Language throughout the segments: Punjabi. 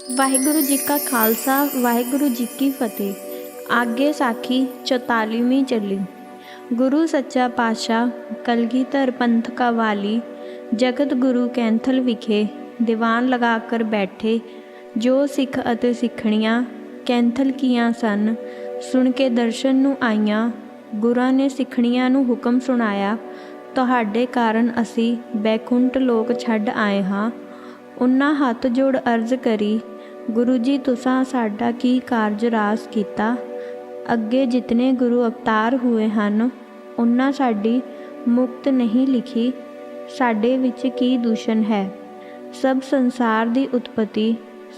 ਵਾਹਿਗੁਰੂ ਜੀ ਕਾ ਖਾਲਸਾ, ਵਾਹਿਗੁਰੂ ਜੀ ਕੀ ਫਤਿਹ। ਆਗੇ ਸਾਖੀ 44ਵੀਂ ਚੱਲੀ। ਗੁਰੂ ਸੱਚਾ ਪਾਤਸ਼ਾਹ, ਕਲਗੀਧਰ ਪੰਥ ਕਵਾਲੀ ਜਗਤ ਗੁਰੂ ਕੈਂਥਲ ਵਿਖੇ ਦੀਵਾਨ ਲਗਾ ਕਰ ਬੈਠੇ ਜੋ ਸਿੱਖ ਅਤੇ ਸਿੱਖਣੀਆਂ ਕੈਂਥਲ ਕੀਆਂ ਸਨ, ਸੁਣ ਕੇ ਦਰਸ਼ਨ ਨੂੰ ਆਈਆਂ, ਗੁਰਾਂ ਨੇ ਸਿੱਖਣੀਆਂ ਨੂੰ ਹੁਕਮ ਸੁਣਾਇਆ, ਤੁਹਾਡੇ ਕਾਰਨ ਅਸੀਂ ਬੈਕੁੰਠ ਲੋਕ ਛੱਡ ਆਏ ਹਾਂ। ਉਹਨਾਂ ਹੱਥ ਜੋੜ ਅਰਜ਼ ਕਰੀ, ਗੁਰੂ ਜੀ, ਤੁਸਾਂ ਸਾਡਾ ਕੀ ਕਾਰਜ ਰਾਸ ਕੀਤਾ? ਅੱਗੇ ਜਿਤਨੇ ਗੁਰੂ ਅਵਤਾਰ ਹੋਏ ਹਨ, ਉਹਨਾਂ ਸਾਡੀ ਮੁਕਤ ਨਹੀਂ ਲਿਖੀ। ਸਾਡੇ ਵਿੱਚ ਕੀ ਦੂਸ਼ਣ ਹੈ? ਸਭ ਸੰਸਾਰ ਦੀ ਉਤਪਤੀ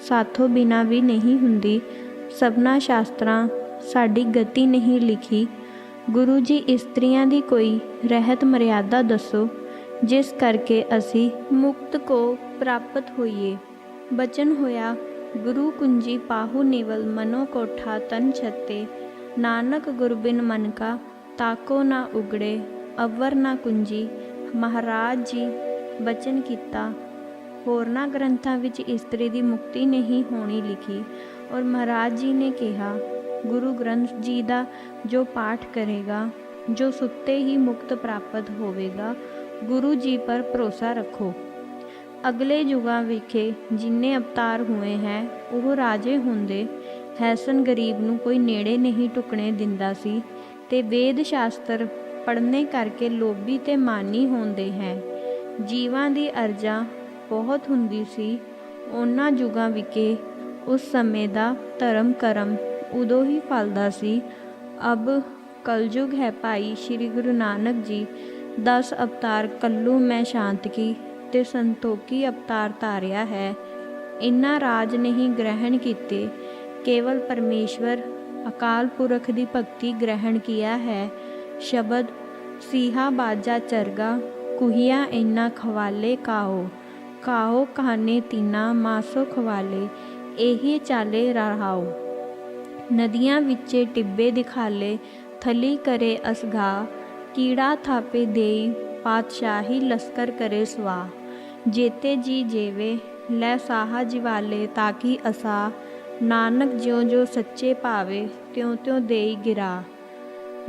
ਸਾਥੋਂ ਬਿਨਾ ਵੀ ਨਹੀਂ ਹੁੰਦੀ। ਸਭਨਾ ਸ਼ਾਸਤਰਾਂ ਸਾਡੀ ਗਤੀ ਨਹੀਂ ਲਿਖੀ। ਗੁਰੂ ਜੀ, ਇਸਤਰੀਆਂ ਦੀ ਕੋਈ ਰਹਿਤ ਮਰਿਆਦਾ ਦੱਸੋ। ਜਿਸ ਕਰਕੇ ਅਸੀਂ ਮੁਕਤ ਕੋ ਪ੍ਰਾਪਤ ਹੋਈਏ। ਬਚਨ ਹੋਇਆ, ਗੁਰੂ ਕੁੰਜੀ ਪਾਹੂ ਨਿਵਲ ਮਨੋ ਕੋਠਾ ਤਨ ਛਤੇ। ਨਾਨਕ ਗੁਰਬਿਨ ਮਨ ਕਾ, ਤਾਕੋ ਨਾ ਉਗੜੇ। ਅਵਰ ਨਾ ਕੁੰਜੀ, ਮਹਾਰਾਜ ਜੀ, ਬਚਨ ਕੀਤਾ। ਹੋਰਨਾਂ ਗ੍ਰੰਥਾਂ ਵਿੱਚ ਇਸਤਰੀ ਦੀ ਮੁਕਤੀ ਨਹੀਂ ਹੋਣੀ ਲਿਖੀ। ਔਰ ਮਹਾਰਾਜ ਜੀ ਨੇ ਕਿਹਾ, ਗੁਰੂ ਗ੍ਰੰਥ ਜੀ ਦਾ ਜੋ ਪਾਠ ਕਰੇਗਾ, ਜੋ ਸੁੱਤੇ ਹੀ ਮੁਕਤ ਪ੍ਰਾਪਤ ਹੋਵੇਗਾ ਗੁਰੂ ਜੀ ਪਰ ਭਰੋਸਾ ਰੱਖੋ। ਅਗਲੇ ਯੁਗਾਂ ਵਿਖੇ ਜਿੰਨੇ ਅਵਤਾਰ ਹੋਏ ਹੈ, ਉਹ ਰਾਜੇ ਹੁੰਦੇ ਹੈਸਨ ਗਰੀਬ ਨੂੰ ਕੋਈ ਨੇੜੇ ਨਹੀਂ ਟੁਕਣੇ ਦਿੰਦਾ ਸੀ ਤੇ ਵੇਦ ਸ਼ਾਸਤਰ ਪੜ੍ਹਨੇ ਕਰਕੇ ਲੋਭੀ ਤੇ ਮਾਨੀ ਹੁੰਦੇ ਹੈ। ਜੀਵਾਂ ਦੀ ਅਰਜ਼ਾ ਬਹੁਤ ਹੁੰਦੀ ਸੀ। ਉਹਨਾਂ ਯੁਗਾਂ ਵਿਖੇ ਉਸ ਸਮੇਂ ਦਾ ਧਰਮ ਕਰਮ ਉਦੋਂ ਹੀ ਫਲਦਾ ਸੀ। ਅਬ ਕਲਯੁਗ ਹੈ ਭਾਈ, ਸ੍ਰੀ ਗੁਰੂ ਨਾਨਕ ਜੀ 10 ਅਵਤਾਰ ਕੱਲੂ ਮੈਂ ਸ਼ਾਂਤਕੀ ਤੇ ਸੰਤੋਖੀ ਅਵਤਾਰ ਧਾਰਿਆ ਹੈ। ਇਨ੍ਹਾਂ ਰਾਜ ਨਹੀਂ ਗ੍ਰਹਿਣ ਕੀਤੇ। ਕੇਵਲ ਪਰਮੇਸ਼ਵਰ ਅਕਾਲ ਪੁਰਖ ਦੀ ਭਗਤੀ ਗ੍ਰਹਿਣ ਕੀਆ ਹੈ। ਸ਼ਬਦ, ਸੀਹਾ ਬਾਜਾ ਚਰਗਾ, ਕੁਹੀਆ ਇਨਾ ਖਵਾਲੇ ਕਾਓ। ਕਾਓ ਕਹਾਨੇ ਤੀਨਾ, ਮਾਸੋ ਖਵਾਲੇ ਇਹੀ ਚਾਲੇ ਰਹਾਓ। ਨਦੀਆਂ ਵਿੱਚੇ ਟਿੱਬੇ ਦਿਖਾਲੇ, ਥਲੀ ਕਰੇ ਅਸਗਾ ਕੀੜਾ ਥਾਪੇ ਦੇਈ ਪਾਤਸ਼ਾਹੀ ਲਸਕਰ ਕਰੇ ਸਵਾ ਜੇਤੇ ਜੀ ਜੇਵੇ, ਲੈ ਸਾਹਾ ਜਿਵਾਲੇ ਤਾਕੀ ਅਸਾ। ਨਾਨਕ ਜਿਉ ਜੋ ਸੱਚੇ ਭਾਵੇ, ਤਿਉ ਤਿਉ ਦੇਈ ਗਿਰਾ।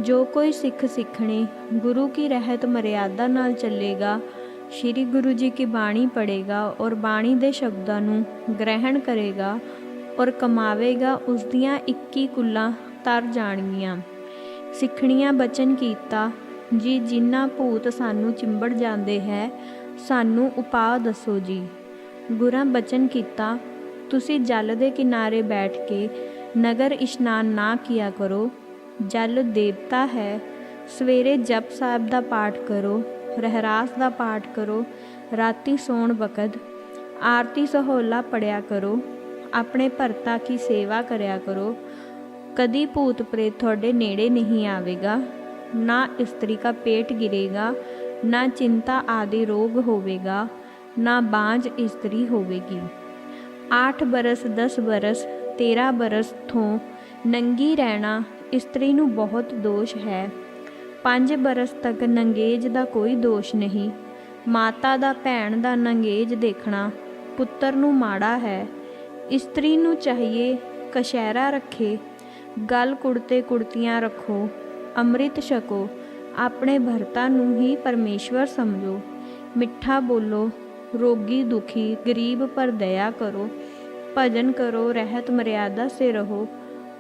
ਜੋ ਕੋਈ ਸਿੱਖ ਸਿੱਖਣੀ, ਗੁਰੂ ਕੀ ਰਹਿਤ ਮਰਿਆਦਾ ਨਾਲ ਚੱਲੇਗਾ। ਸ੍ਰੀ ਗੁਰੂ ਜੀ ਕੀ ਬਾਣੀ ਪੜੇਗਾ ਔਰ ਬਾਣੀ ਦੇ ਸ਼ਬਦਾਂ ਨੂੰ ਗ੍ਰਹਿਣ ਕਰੇਗਾ ਔਰ ਕਮਾਵੇਗਾ ਉਸ ਦੀਆਂ 21 ਕੁੱਲਾਂ ਤਰ ਜਾਣਗੀਆਂ। ਸਿੱਖਣੀਆਂ ਬਚਨ ਕੀਤਾ ਜੀ ਜਿਨ੍ਹਾਂ ਭੂਤ ਸਾਨੂੰ ਚਿੰਬੜ ਜਾਂਦੇ ਹੈ, ਸਾਨੂੰ ਉਪਾਅ ਦੱਸੋ ਜੀ। ਗੁਰਾਂ ਬਚਨ ਕੀਤਾ, ਤੁਸੀਂ ਜਲ ਦੇ ਕਿਨਾਰੇ ਬੈਠ ਕੇ ਨਗਰ ਇਸ਼ਨਾਨ ਨਾ ਕੀਆ ਕਰੋ। ਜਲ ਦੇਵਤਾ ਹੈ, ਸਵੇਰੇ ਜਪ ਸਾਹਿਬ ਦਾ ਪਾਠ ਕਰੋ, ਰਹਿਰਾਸ ਦਾ ਪਾਠ ਕਰੋ, ਰਾਤੀ ਸੌਣ ਵਕਤ ਆਰਤੀ ਸਹੋਲਾ ਪੜਿਆ ਕਰੋ, ਆਪਣੇ ਭਰਤਾ ਕੀ ਸੇਵਾ ਕਰਿਆ ਕਰੋ। ਕਦੀ ਭੂਤ ਪ੍ਰੇਤ ਤੁਹਾਡੇ ਨੇੜੇ ਨਹੀਂ ਆਵੇਗਾ। ਨਾ ਇਸਤਰੀ ਦਾ ਪੇਟ ਗਿਰੇਗਾ, ਨਾ ਚਿੰਤਾ ਆਦਿ ਰੋਗ ਹੋਵੇਗਾ, ਨਾ ਬਾਂਝ ਇਸਤਰੀ ਹੋਵੇਗੀ। 8 ਬਰਸ 10 ਬਰਸ 13 ਬਰਸ ਤੋਂ ਨੰਗੀ ਰਹਿਣਾ ਇਸਤਰੀ ਨੂੰ ਬਹੁਤ ਦੋਸ਼ ਹੈ। 5 ਬਰਸ ਤੱਕ ਨੰਗੇਜ ਦਾ ਕੋਈ ਦੋਸ਼ ਨਹੀਂ। ਮਾਤਾ ਦਾ, ਭੈਣ ਦਾ ਨੰਗੇਜ ਦੇਖਣਾ ਪੁੱਤਰ ਨੂੰ ਮਾੜਾ ਹੈ। ਇਸਤਰੀ ਨੂੰ ਚਾਹੀਏ ਕਸ਼ਹਿਰਾ ਰੱਖੇ, ਗਲ ਕੁੜਤੇ ਕੁੜਤੀਆਂ ਰੱਖੋ। ਅੰਮ੍ਰਿਤ ਛਕੋ, ਆਪਣੇ ਭਰਤਾ ਨੂੰ ਹੀ ਪਰਮੇਸ਼ਵਰ ਸਮਝੋ। ਮਿੱਠਾ ਬੋਲੋ, ਰੋਗੀ ਦੁਖੀ, ਗਰੀਬ ਪਰ ਦਇਆ ਕਰੋ। ਭਜਨ ਕਰੋ, ਰਹਿਤ ਮਰਿਆਦਾ ਸੇ ਰਹੋ।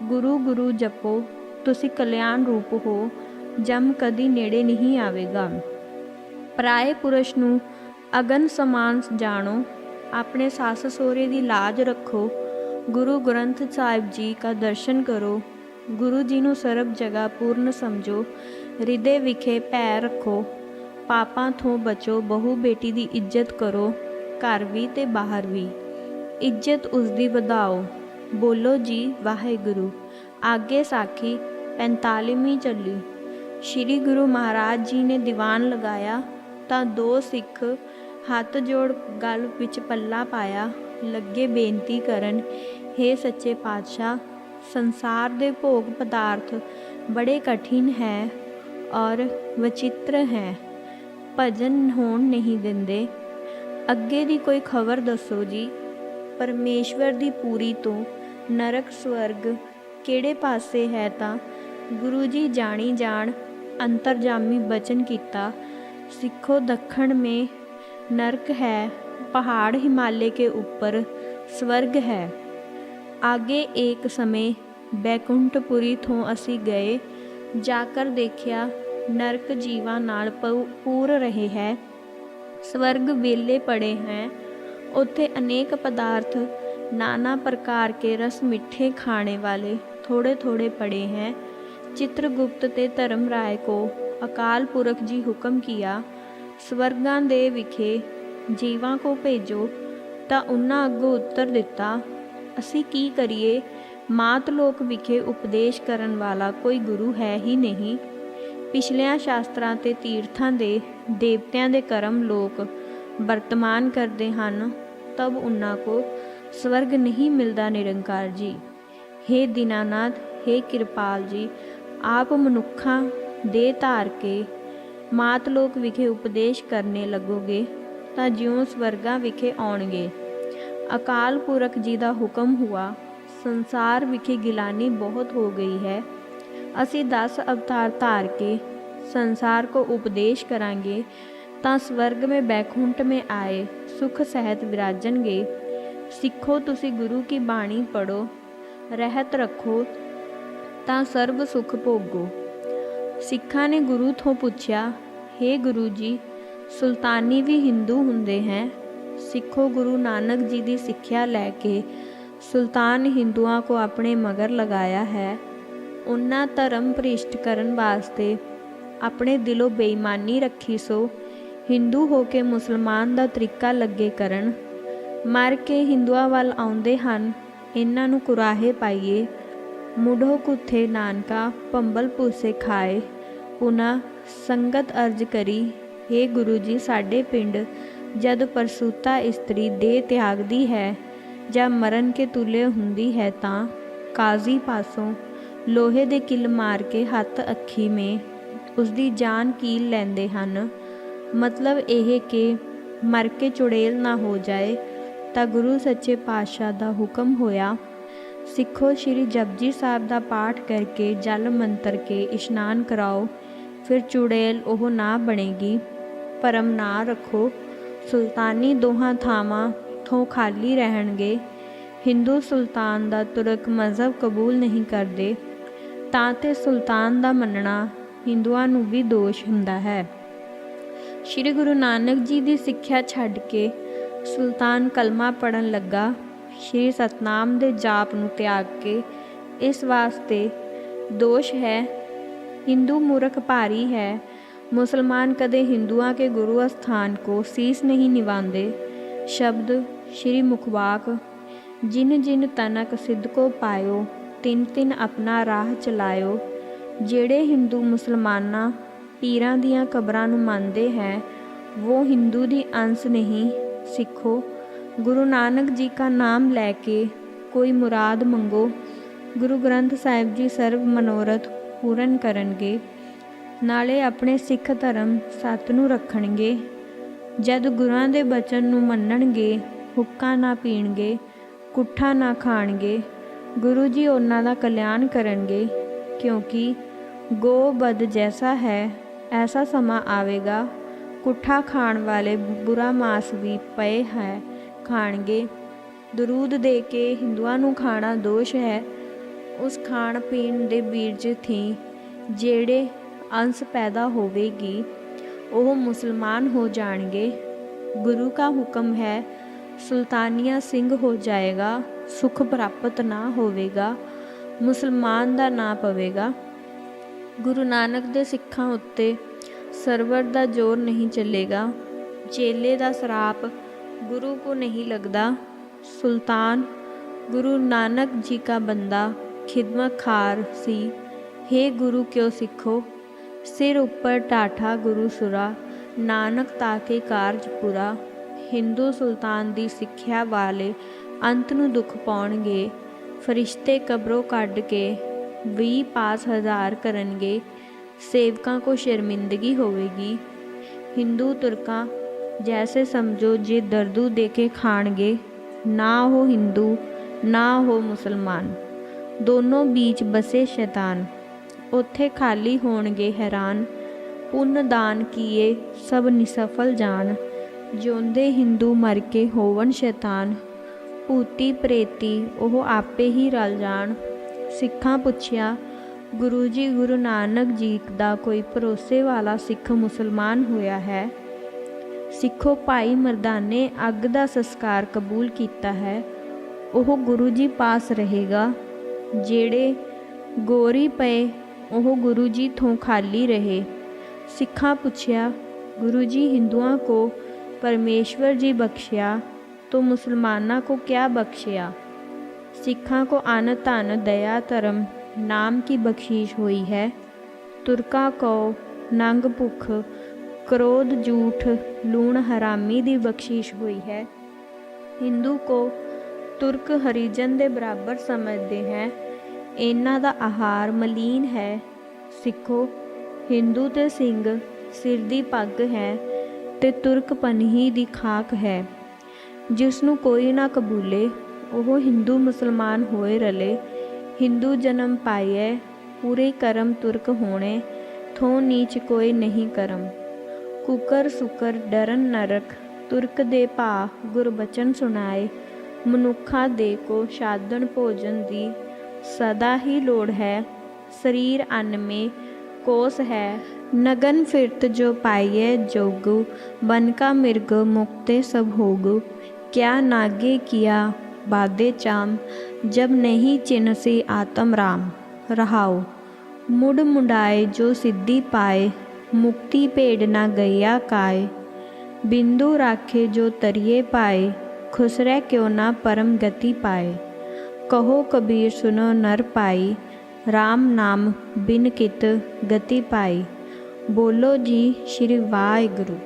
ਗੁਰੂ ਗੁਰੂ ਜਪੋ, ਤੁਸੀਂ ਕਲਿਆਣ ਰੂਪ ਹੋ, ਜਮ ਕਦੀ ਨੇੜੇ ਨਹੀਂ ਆਵੇਗਾ। ਪਰਾਏ ਪੁਰਸ਼ ਨੂੰ ਅਗਨ ਸਮਾਨ ਜਾਣੋ, ਆਪਣੇ ਸੱਸ ਸੋਹਰੇ ਦੀ ਲਾਜ ਰੱਖੋ। ਗੁਰੂ ਗ੍ਰੰਥ ਸਾਹਿਬ ਜੀ ਦਾ ਦਰਸ਼ਨ ਕਰੋ। ਗੁਰੂ ਜੀ ਨੂੰ ਸਰਬ ਜਗ੍ਹਾ ਪੂਰਨ ਸਮਝੋ, ਹਿਰਦੇ ਵਿਖੇ ਭੈ ਰੱਖੋ, ਪਾਪਾਂ ਤੋਂ ਬਚੋ, ਬਹੂ ਬੇਟੀ ਦੀ ਇੱਜ਼ਤ ਕਰੋ, ਘਰ ਵੀ ਤੇ ਬਾਹਰ ਵੀ। ਇੱਜ਼ਤ ਉਸ ਦੀ ਵਧਾਓ। ਬੋਲੋ ਜੀ, ਵਾਹਿਗੁਰੂ। ਆਗੇ ਸਾਖੀ 45ਵੀਂ ਚੱਲੀ ਸ੍ਰੀ ਗੁਰੂ ਮਹਾਰਾਜ ਜੀ ਨੇ ਦੀਵਾਨ ਲਗਾਇਆ, ਤਾਂ ਦੋ ਸਿੱਖ ਹੱਥ ਜੋੜ ਗਲ ਵਿੱਚ ਪੱਲਾ ਪਾਇਆ, ਲੱਗੇ ਬੇਨਤੀ ਕਰਨ हे ਸੱਚੇ ਪਾਤਸ਼ਾਹ ਸੰਸਾਰ ਦੇ ਭੋਗ ਪਦਾਰਥ ਬੜੇ ਕਠਿਨ ਹੈ ਔਰ ਵਿਚਿਤ੍ਰ ਹੈ। ਭਜਨ ਹੋਣ ਨਹੀਂ ਦਿੰਦੇ। ਅੱਗੇ ਦੀ ਕੋਈ ਖਬਰ ਦੱਸੋ ਜੀ। ਪਰਮੇਸ਼ਵਰ ਦੀ ਪੂਰੀ ਤੋਂ ਨਰਕ ਸਵਰਗ ਕਿਹੜੇ ਪਾਸੇ ਹੈ ਤਾਂ ਗੁਰੂ ਜੀ ਜਾਣੀ ਜਾਣ, ਅੰਤਰਜਾਮੀ ਬਚਨ ਕੀਤਾ। ਸਿੱਖੋ ਦੱਖਣ ਮੇ ਨਰਕ ਹੈ, ਪਹਾੜ ਹਿਮਾਲੇ ਕੇ ਉੱਪਰ ਸਵਰਗ ਹੈ। ਆਗੇ ਇੱਕ ਸਮੇਂ ਬੈਕੁੰਠਪੁਰੀ ਤੋਂ ਅਸੀਂ ਗਏ ਜਾਕਰ ਦੇਖਿਆ ਨਰਕ ਜੀਵਾਂ ਨਾਲ ਪੂ- ਪੂਰ ਰਹੇ ਹੈ स्वर्ग वेले पड़े हैं ਉੱਥੇ अनेक पदार्थ नाना प्रकार के रस मिठे खाने वाले थोड़े थोड़े पड़े हैं चित्रगुप्त ते धर्मराय को ਅਕਾਲ ਪੁਰਖ ਜੀ ਹੁਕਮ ਕੀਆ ਸਵਰਗਾਂ ਦੇ ਵਿਖੇ ਜੀਵਾਂ ਕੋ ਭੇਜੋ ਤਾਂ ਉਹਨਾਂ ਅੱਗੋਂ ਉੱਤਰ ਦਿੱਤਾ ਅਸੀਂ ਕੀ ਕਰੀਏ? ਮਾਤ ਲੋਕ ਵਿਖੇ ਉਪਦੇਸ਼ ਕਰਨ ਵਾਲਾ ਕੋਈ ਗੁਰੂ ਹੈ ਹੀ ਨਹੀਂ। ਪਿਛਲਿਆਂ ਸ਼ਾਸਤਰਾਂ ਤੇ ਤੀਰਥਾਂ ਦੇ ਦੇਵਤਿਆਂ ਦੇ ਕਰਮ ਲੋਕ ਵਰਤਮਾਨ ਕਰਦੇ ਹਨ, ਤਬ ਉਹਨਾਂ ਕੋ ਸਵਰਗ ਨਹੀਂ ਮਿਲਦਾ ਨਿਰੰਕਾਰ ਜੀ। हे ਦੀਨਾਨਾਥ हे ਕਿਰਪਾਲ ਜੀ, ਆਪ ਮਨੁੱਖਾਂ ਦੇ ਧਾਰ ਕੇ ਮਾਤ ਲੋਕ ਵਿਖੇ ਉਪਦੇਸ਼ ਕਰਨੇ ਲੱਗੋਗੇ, ਤਾਂ ਜਿਉਂ ਸਵਰਗਾਂ ਵਿਖੇ ਆਉਣਗੇ। ਅਕਾਲ ਪੁਰਖ ਜੀ ਦਾ ਹੁਕਮ ਹੁਆ ਸੰਸਾਰ ਵਿਖੇ ਗਿਲਾਨੀ ਬਹੁਤ ਹੋ ਗਈ ਹੈ ਅਸੀਂ 10 ਅਵਤਾਰ ਧਾਰ ਕੇ ਸੰਸਾਰ ਕੋ ਉਪਦੇਸ਼ ਕਰਾਂਗੇ ਤਾਂ ਸਵਰਗ में बैकुंठ में आए ਸੁਖ ਸਹਿਤ ਵਿਰਾਜਣਗੇ ਸਿੱਖੋ ਤੁਸੀਂ ਗੁਰੂ ਕੀ ਬਾਣੀ ਪੜੋ ਰਹਿਤ ਰੱਖੋ ਤਾਂ ਸਰਬ ਸੁਖ ਭੋਗੋ ਸਿੱਖਾਂ ਨੇ ਗੁਰੂ ਤੋਂ ਪੁੱਛਿਆ हे ਗੁਰੂ ਜੀ ਸੁਲਤਾਨੀ ਵੀ ਹਿੰਦੂ ਹੁੰਦੇ ਹੈ ਸਿੱਖੋ ਗੁਰੂ ਨਾਨਕ ਜੀ ਦੀ ਸਿੱਖਿਆ ਲੈ ਕੇ ਸੁਲਤਾਨ ਹਿੰਦੂਆਂ ਕੋ ਆਪਣੇ ਮਗਰ ਲਗਾਇਆ ਹੈ। ਉਹਨਾਂ ਧਰਮ ਭ੍ਰਿਸ਼ਟ ਕਰਨ ਵਾਸਤੇ ਆਪਣੇ ਦਿਲੋਂ ਬੇਈਮਾਨੀ ਰੱਖੀ ਸੋ, ਹਿੰਦੂ ਹੋ ਕੇ ਮੁਸਲਮਾਨ ਦਾ ਤਰੀਕਾ ਲੱਗੇ ਕਰਨ। ਮਰ ਕੇ ਹਿੰਦੂਆਂ ਵੱਲ ਆਉਂਦੇ ਹਨ, ਇਹਨਾਂ ਨੂੰ ਕੁਰਾਹੇ ਪਾਈਏ। ਮੁਢੋ ਕੁੱਥੇ ਨਾਨਕਾ ਪੰਬਲ ਪੂਸੇ ਖਾਏ। ਪੁਨਾ ਸੰਗਤ ਅਰਜ ਕਰੀ हे ਗੁਰੂ ਜੀ, ਸਾਡੇ ਪਿੰਡ ਜਦ ਪਰਸੂਤਾ ਇਸਤਰੀ ਦੇਹ ਤਿਆਗਦੀ ਹੈ ਜਾਂ ਮਰਨ ਕੇ ਤੁਲੇ ਹੁੰਦੀ ਹੈ ਤਾਂ ਕਾਜ਼ੀ ਪਾਸੋਂ ਲੋਹੇ ਦੇ ਕਿੱਲ ਮਾਰ ਕੇ ਹੱਥ ਅੱਖੀ ਮੇ ਉਸ ਦੀ ਜਾਨ ਕੀਲ ਲੈਂਦੇ ਹਨ। ਮਤਲਬ ਇਹ ਕਿ ਮਰ ਕੇ ਚੁੜੇਲ ਨਾ ਹੋ ਜਾਏ ਤਾਂ ਗੁਰੂ ਸੱਚੇ ਪਾਤਸ਼ਾਹ ਦਾ ਹੁਕਮ ਹੋਇਆ। ਸਿੱਖੋ ਸ਼੍ਰੀ ਜਪਜੀ ਸਾਹਿਬ ਦਾ ਪਾਠ ਕਰਕੇ ਜਲ ਮੰਤਰ ਕੇ ਇਸ਼ਨਾਨ ਕਰਾਓ, ਫਿਰ ਚੁੜੇਲ ਉਹ ਨਾ ਬਣੇਗੀ। ਪਰਮ ਨਾ ਰੱਖੋ। ਸੁਲਤਾਨੀ ਦੋਹਾਂ ਥਾਵਾਂ ਤੋਂ ਖਾਲੀ ਰਹਿਣਗੇ। ਹਿੰਦੂ ਸੁਲਤਾਨ ਦਾ ਤੁਰਕ ਮਜ਼ਹਬ ਕਬੂਲ ਨਹੀਂ ਕਰਦੇ, ਤਾਂ ਤੇ ਸੁਲਤਾਨ ਦਾ ਮੰਨਣਾ ਹਿੰਦੂਆਂ ਨੂੰ ਵੀ ਦੋਸ਼ ਹੁੰਦਾ ਹੈ। ਸ੍ਰੀ ਗੁਰੂ ਨਾਨਕ ਜੀ ਦੀ ਸਿੱਖਿਆ ਛੱਡ ਕੇ ਸੁਲਤਾਨ ਕਲਮਾ ਪੜਨ ਲੱਗਾ। ਸ੍ਰੀ ਸਤਨਾਮ ਦੇ ਜਾਪ ਨੂੰ ਤਿਆਗ ਕੇ ਇਸ ਵਾਸਤੇ ਦੋਸ਼ ਹੈ, ਹਿੰਦੂ ਮੂਰਖ ਭਾਰੀ ਹੈ ਮੁਸਲਮਾਨ ਕਦੇ ਹਿੰਦੂਆਂ ਕੇ ਗੁਰੂ ਅਸਥਾਨ ਕੋ ਸੀਸ ਨਹੀਂ ਨਿਵਾਉਂਦੇ। ਸ਼ਬਦ ਸ਼੍ਰੀ ਮੁਖਵਾਕ, ਜਿਨ ਜਿਨ ਤਨਕ ਸਿੱਧ ਕੋ ਪਾਇਓ, ਤਿੰਨ ਤਿੰਨ ਆਪਣਾ ਰਾਹ ਚਲਾਇਓ। ਜਿਹੜੇ ਹਿੰਦੂ ਮੁਸਲਮਾਨਾਂ ਪੀਰਾਂ ਦੀਆਂ ਕਬਰਾਂ ਨੂੰ ਮੰਨਦੇ ਹੈ ਉਹ ਹਿੰਦੂ ਦੀ ਅੰਸ ਨਹੀਂ, ਸਿੱਖੋ। ਗੁਰੂ ਨਾਨਕ ਜੀ ਦਾ ਨਾਮ ਲੈ ਕੇ ਕੋਈ ਮੁਰਾਦ ਮੰਗੋ। ਗੁਰੂ ਗ੍ਰੰਥ ਸਾਹਿਬ ਜੀ ਸਰਬ ਮਨੋਰਥ ਪੂਰਨ ਕਰਨਗੇ। ਨਾਲੇ ਆਪਣੇ ਸਿੱਖ ਧਰਮ ਸੱਤ ਨੂੰ ਰੱਖਣਗੇ। ਜਦ ਗੁਰਾਂ ਦੇ ਬਚਨ ਨੂੰ ਮੰਨਣਗੇ, ਹੁੱਕਾ ਨਾ ਪੀਣਗੇ, ਕੁੱਠਾ ਨਾ ਖਾਣਗੇ, ਗੁਰੂ ਜੀ ਉਹਨਾਂ ਦਾ ਕਲਿਆਣ ਕਰਨਗੇ, ਕਿਉਂਕਿ ਗੋ ਬਦ ਜੈਸਾ ਹੈ, ਐਸਾ ਸਮਾਂ ਆਵੇਗਾ। ਕੁੱਠਾ ਖਾਣ ਵਾਲੇ ਬੁਰਾ ਮਾਸ ਵੀ ਪਏ ਹੈ, ਖਾਣਗੇ। ਦਰੂਦ ਦੇ ਕੇ ਹਿੰਦੂਆਂ ਨੂੰ ਖਾਣਾ ਦੋਸ਼ ਹੈ, ਉਸ ਖਾਣ ਪੀਣ ਦੇ ਬੀਰਜ ਥੀ, ਜਿਹੜੇ ਅੰਸ਼ ਪੈਦਾ ਹੋਵੇਗੀ, ਉਹ ਮੁਸਲਮਾਨ ਹੋ ਜਾਣਗੇ। ਗੁਰੂ ਦਾ ਹੁਕਮ ਹੈ, ਸੁਲਤਾਨੀਆ ਸਿੰਘ ਹੋ ਜਾਏਗਾ, ਸੁਖ ਪ੍ਰਾਪਤ ਨਾ ਹੋਵੇਗਾ, ਮੁਸਲਮਾਨ ਦਾ ਨਾ ਪਵੇਗਾ। ਗੁਰੂ ਨਾਨਕ ਦੇ ਸਿੱਖਾਂ ਉੱਤੇ ਸਰਵਰ ਦਾ ਜ਼ੋਰ ਨਹੀਂ ਚੱਲੇਗਾ ਚੇਲੇ ਦਾ ਸਰਾਪ ਗੁਰੂ ਕੋ ਨਹੀਂ ਲੱਗਦਾ। ਸੁਲਤਾਨ, ਗੁਰੂ ਨਾਨਕ ਜੀ का ਬੰਦਾ ਖਿਦਮਤਖਾਰ ਸੀ। हे ਗੁਰੂ ਕਿਉ ਸਿੱਖੋ? ਸਿਰ ਉੱਪਰ ਟਾਠਾ ਗੁਰੂ ਸੁਰਾ, ਨਾਨਕ ਤਾਕੇ ਕਾਰਜ ਪੂਰਾ, ਹਿੰਦੂ ਸੁਲਤਾਨ ਦੀ ਸਿੱਖਿਆ ਵਾਲੇ ਅੰਤ ਨੂੰ ਦੁੱਖ ਪਾਉਣਗੇ, ਫਰਿਸ਼ਤੇ ਕਬਰੋਂ ਕੱਢ ਕੇ 20 ਪਾਸ ਹਜ਼ਾਰ ਕਰਨਗੇ, ਸੇਵਕਾਂ ਕੋ ਸ਼ਰਮਿੰਦਗੀ ਹੋਵੇਗੀ। ਹਿੰਦੂ ਤੁਰਕਾਂ ਜੈਸੇ ਸਮਝੋ ਜੇ ਦਰਦੂ ਦੇ ਕੇ ਖਾਣਗੇ, ਨਾ ਉਹ ਹਿੰਦੂ, ਨਾ ਹੋ ਮੁਸਲਮਾਨ। ਦੋਨੋਂ ਵਿੱਚ ਬਸੇ ਸ਼ੈਤਾਨ। ਉੱਥੇ ਖਾਲੀ ਹੋਣਗੇ ਹੈਰਾਨ। ਪੁੰਨ ਦਾਨ ਕੀਏ, ਸਭ ਨਿਸਫਲ ਜਾਣ। ਜਿਉਂਦੇ ਹਿੰਦੂ ਮਰ ਕੇ ਹੋਵਨ ਸ਼ੈਤਾਨ। ਭੂਤੀ ਪ੍ਰੇਤੀ, ਉਹ ਆਪੇ ਹੀ ਰਲ ਜਾਣ। ਸਿੱਖਾਂ ਪੁੱਛਿਆ, ਗੁਰੂ ਜੀ, ਗੁਰੂ ਨਾਨਕ ਜੀ ਦਾ ਕੋਈ ਭਰੋਸੇ ਵਾਲਾ ਸਿੱਖ ਮੁਸਲਮਾਨ ਹੋਇਆ ਹੈ? ਸਿੱਖੋ ਭਾਈ ਮਰਦਾਨੇ, ਅੱਗ ਦਾ ਸੰਸਕਾਰ ਕਬੂਲ ਕੀਤਾ ਹੈ। ਉਹ ਗੁਰੂ ਜੀ ਪਾਸ ਰਹੇਗਾ। ਜਿਹੜੇ ਗੋਰੀ ਪਏ ਉਹ ਗੁਰੂ ਜੀ ਤੋਂ ਖਾਲੀ ਰਹੇ ਸਿੱਖਾਂ ਪੁੱਛਿਆ ਗੁਰੂ ਜੀ ਹਿੰਦੂਆਂ को परमेश्वर जी बख्शिया तो मुसलमाना को क्या बख्शिया सिखा को अन धन दया धर्म नाम की बख्शीश हुई है तुर्का को नंग भुख क्रोध झूठ लूण हरामी ਦੀ ਬਖਸ਼ਿਸ਼ ਹੋਈ ਹੈ ਹਿੰਦੂ ਕੋ ਤੁਰਕ ਹਰੀਜਨ ਦੇ ਬਰਾਬਰ ਸਮਝਦੇ ਹੈ ਇਹਨਾਂ ਦਾ ਆਹਾਰ ਮਲੀਨ ਹੈ। ਸਿੱਖੋ, ਹਿੰਦੂ ਤੇ ਸਿੰਘ ਸਿਰ ਦੀ ਪੱਗ ਹੈ ਤੇ ਤੁਰਕ ਪਨਹੀ ਦੀ ਖਾਕ ਹੈ। ਜਿਸ ਨੂੰ ਕੋਈ ਨਾ ਕਬੂਲੇ, ਉਹ ਹਿੰਦੂ ਮੁਸਲਮਾਨ ਹੋਏ ਰਲੇ। ਹਿੰਦੂ ਜਨਮ ਪਾਈਐ, ਪੂਰੇ ਕਰਮ ਤੁਰਕ ਹੋਣੇ, ਥੋ ਨੀਚ ਕੋਈ ਨਹੀਂ ਕਰਮ। ਕੁਕਰ ਸੁਕਰ ਡਰਨ ਨਰਕ, ਤੁਰਕ ਦੇ ਭਾ ਗੁਰਬਚਨ ਸੁਣਾਏ। ਮਨੁੱਖਾਂ ਦੇ ਕੋ ਸਾਧਨ ਭੋਜਨ ਦੀ सदा ही लोड़ है। शरीर अन्न में कोस है। नगन फिरत जो पाइये जोगु, बन का मृग मुक्ते सब होगु क्या नागे किया बादे चाम, जब नहीं चिन्ह से आत्म राम। रहाओ, मुड़ मुंडाए जो सिद्धि पाए, मुक्ति पेड़ ना गैया काय बिंदु राखे जो तरिए पाए खुसरे क्यों ना परम गति पाए। ਕਹੋ ਕਬੀਰ ਸੁਨੋ ਨਰ ਪਾਈ RAM ਨਾਮ ਬਿਨ ਕਿਤ ਗਤੀ ਪਾਈ। ਬੋਲੋ ਜੀ ਸ਼੍ਰੀ ਵਾਹਿਗੁਰੂ।